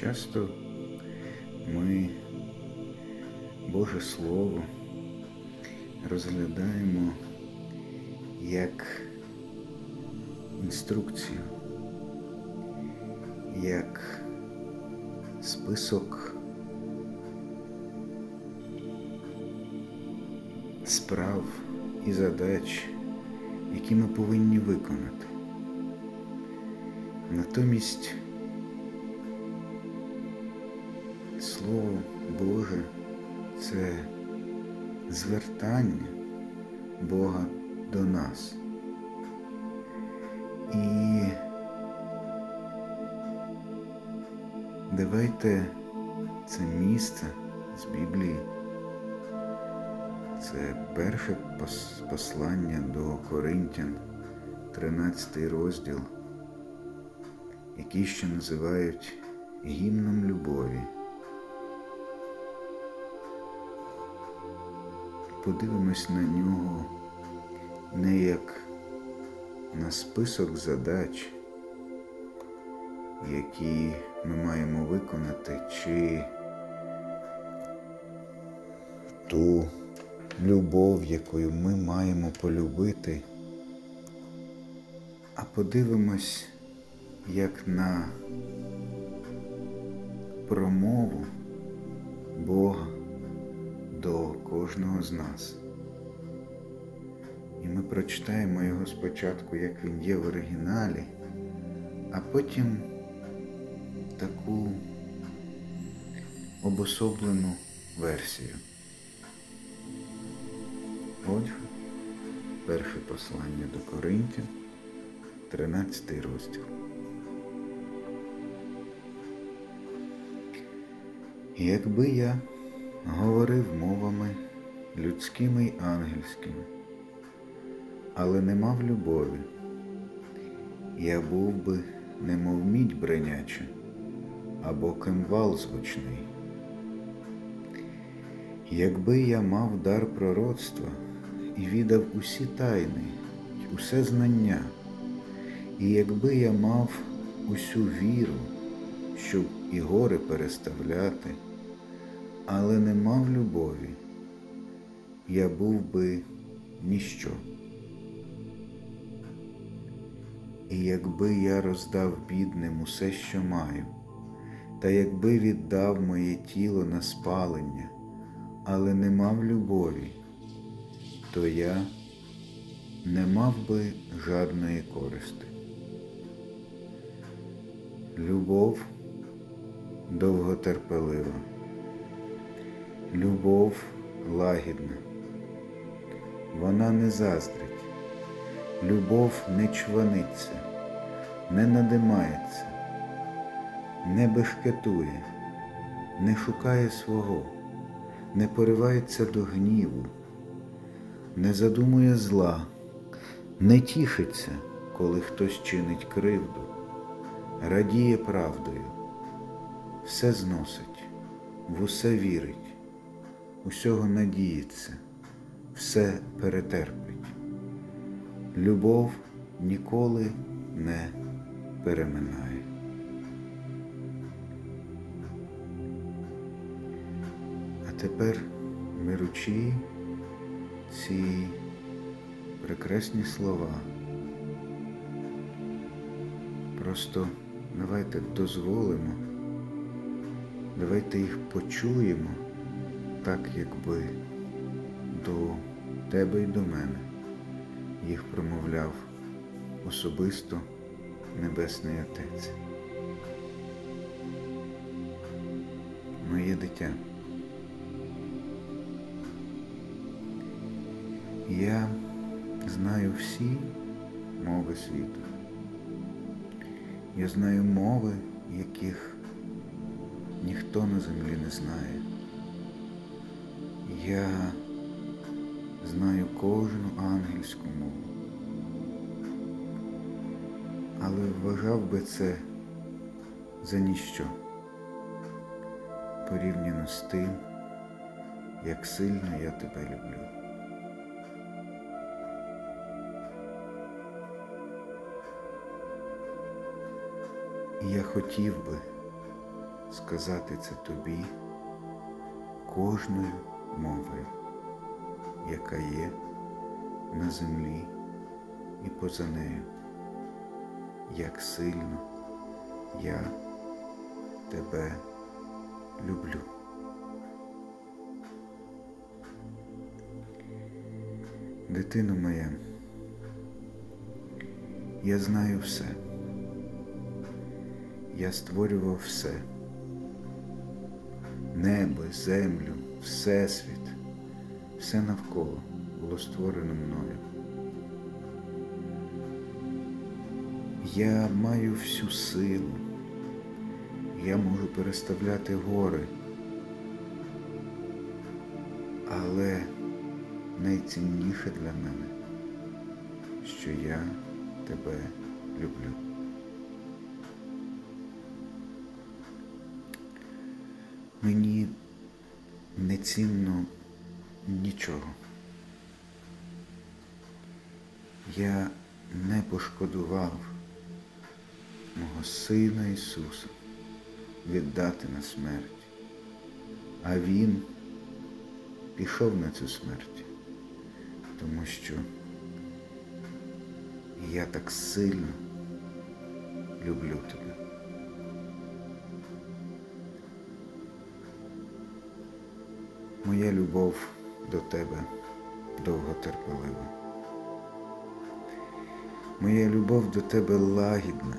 Часто ми Боже Слово розглядаємо як інструкцію, як список справ і задач, які ми повинні виконати. Натомість Слово Боже це звертання Бога до нас. І давайте це місце з Біблії. Це перше послання до Коринтян, 13 розділ, який ще називають гімном любові. Подивимось на нього не як на список задач, які ми маємо виконати, чи ту любов, якою ми маємо полюбити, а подивимось як на промову Бога до кожного з нас. І ми прочитаємо його спочатку, як він є в оригіналі, а потім таку обособлену версію. Отже, перше послання до Коринтів, 13 розділ. Якби я говорив мовами людськими й ангельськими, але не мав любові, я був би немов мідь бреняча або кимвал звучний. Якби я мав дар пророцтва і віддав усі тайни, усе знання, і якби я мав усю віру, щоб і гори переставляти, але не мав любові, я був би ніщо. І якби я роздав бідним усе, що маю, та якби віддав моє тіло на спалення, але не мав любові, то я не мав би жадної користи. Любов довготерпелива, любов лагідна, вона не заздрить, любов не чваниться, не надимається, не бешкетує, не шукає свого, не поривається до гніву, не задумує зла, не тішиться, коли хтось чинить кривду, радіє правдою, все зносить, в усе вірить, усього надіється, все перетерпить. Любов ніколи не переминає. А тепер беручи ці прекрасні слова, просто давайте дозволимо, давайте їх почуємо так, якби до тебе і до мене їх промовляв особисто Небесний Отець. Моє дитя. Я знаю всі мови світу. Я знаю мови, яких ніхто на землі не знає. Я знаю кожну ангельську мову. Але вважав би це за ніщо порівняно з тим, як сильно я тебе люблю. І я хотів би сказати це тобі кожною мовою, яка є на землі і поза нею, як сильно я тебе люблю. Дитино моя, я знаю все. Я створював все. Небо, землю, Всесвіт, все навколо було створено мною. Я маю всю силу. Я можу переставляти гори. Але найцінніше для мене, що я тебе люблю. Мені не цінно нічого. Я не пошкодував мого Сина Ісуса віддати на смерть, а Він пішов на цю смерть, тому що я так сильно люблю тебе. Моя любов до тебе довготерпелива. Моя любов до тебе лагідна.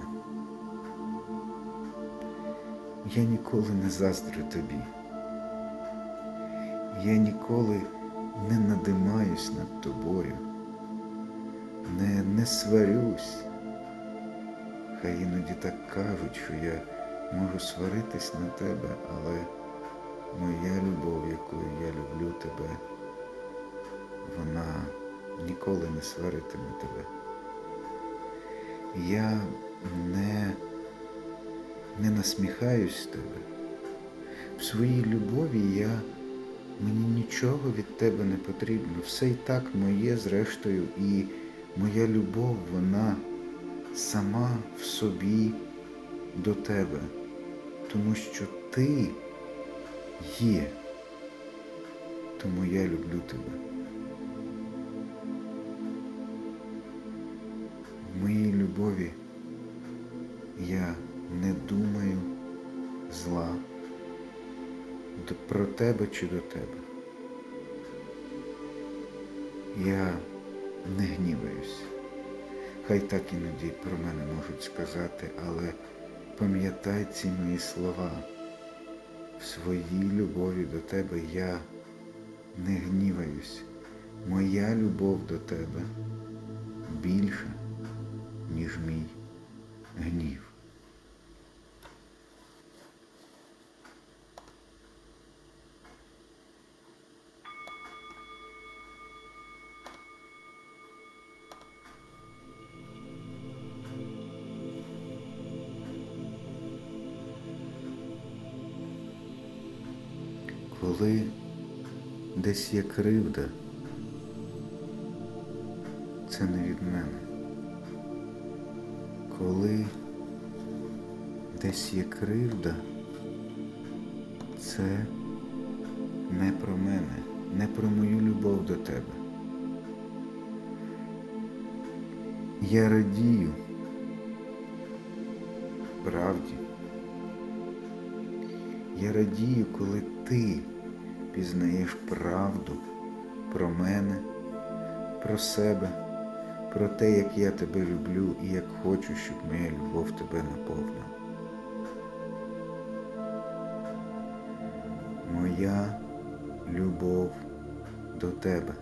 Я ніколи не заздрю тобі. Я ніколи не надимаюсь над тобою, не, не сварюсь. Хай іноді так кажуть, що я можу сваритись на тебе, але моя любов, якою я люблю тебе, вона ніколи не сваритиме тебе. Я не, не насміхаюсь з тебе. В своїй любові я мені нічого від тебе не потрібно. Все і так моє, зрештою, і моя любов, вона сама в собі до тебе, тому що ти є. Тому я люблю тебе. В моїй любові я не думаю зла про тебе чи до тебе. Я не гніваюсь. Хай так іноді про мене можуть сказати, але пам'ятай ці мої слова. В своїй любові до тебе я не гніваюсь. Моя любов до тебе більша, ніж мій гнів. Коли десь є кривда, це не від мене. Коли десь є кривда, це не про мене, не про мою любов до тебе. Я радію, правді. Я радію, коли ти пізнаєш правду про мене, про себе, про те, як я тебе люблю і як хочу, щоб моя любов тебе наповнила. Моя любов до тебе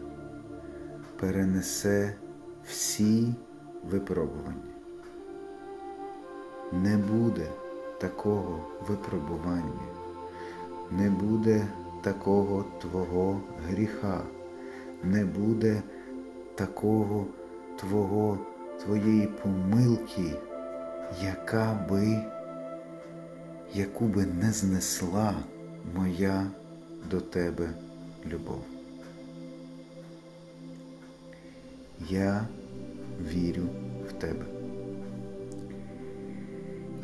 перенесе всі випробування. Не буде такого випробування, не буде такого твого гріха, не буде такого твого, твоєї помилки, яка би, яку би не знесла моя до тебе любов. Я вірю в тебе.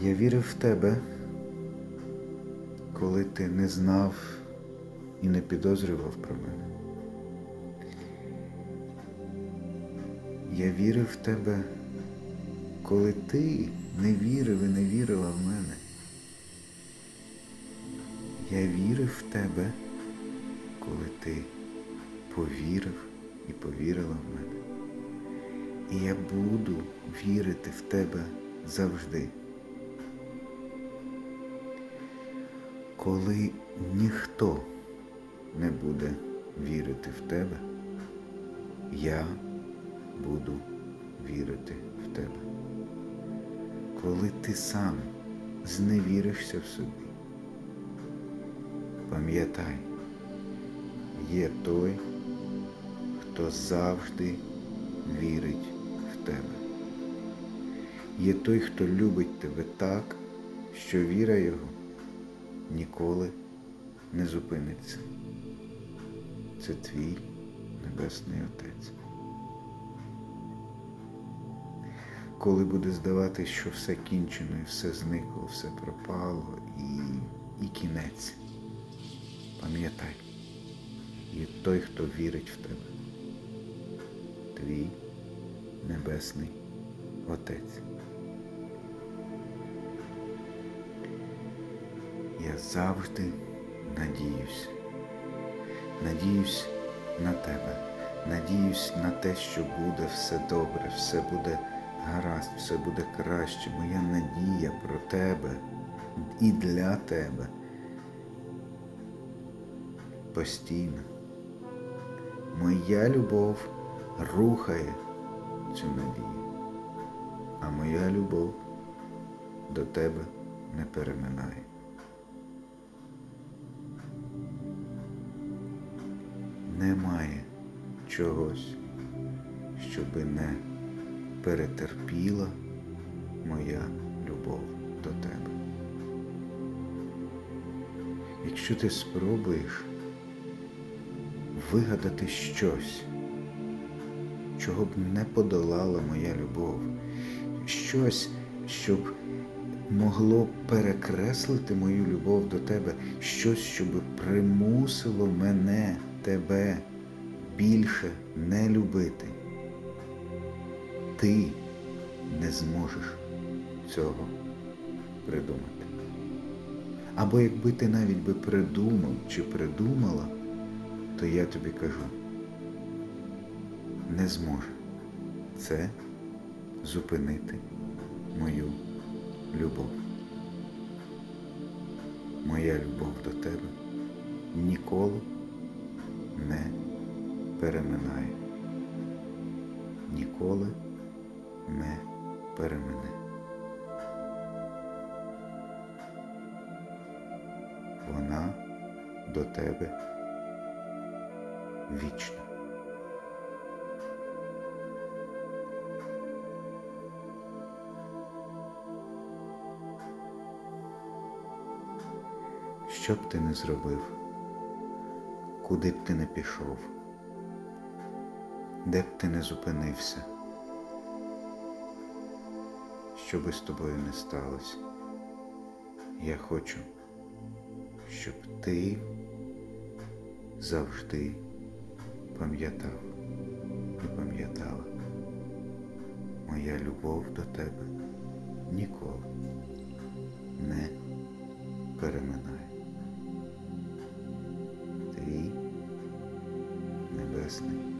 Я вірив в тебе, коли ти не знав і не підозрював про мене. Я вірив в тебе, коли ти не вірив і не вірила в мене. Я вірив в тебе, коли ти повірив і повірила в мене. І я буду вірити в тебе завжди. Коли ніхто не буде вірити в тебе, я буду вірити в тебе. Коли ти сам зневіришся в собі, пам'ятай, є той, хто завжди вірить в тебе. Є той, хто любить тебе так, що віра його ніколи не зупиниться. Це твій Небесний Отець. Коли буде здаватись, що все кінчено і все зникло, все пропало і, і кінець, пам'ятай, є той, хто вірить в тебе. Твій Небесний Отець. Я завжди надіюсь. Надіюсь на тебе. Надіюсь на те, що буде все добре, все буде гаразд, все буде краще. Моя надія про тебе і для тебе постійно. Моя любов рухає цю надію, а моя любов до тебе не переминає. Чогось, щоби не перетерпіла моя любов до тебе. Якщо ти спробуєш вигадати щось, чого б не подолала моя любов, щось, щоб могло перекреслити мою любов до тебе, щось, щоб примусило мене, тебе більше не любити. Ти не зможеш цього придумати. Або якби ти навіть би придумав чи придумала, то я тобі кажу, не зможе це зупинити мою любов. Моя любов до тебе ніколи не переминає. Ніколи не перемине. Вона до тебе вічна. Що б ти не зробив, куди б ти не пішов, де б ти не зупинився, що би з тобою не сталося, я хочу, щоб ти завжди пам'ятав і пам'ятала, моя любов до тебе ніколи не переминає. Твій Небесний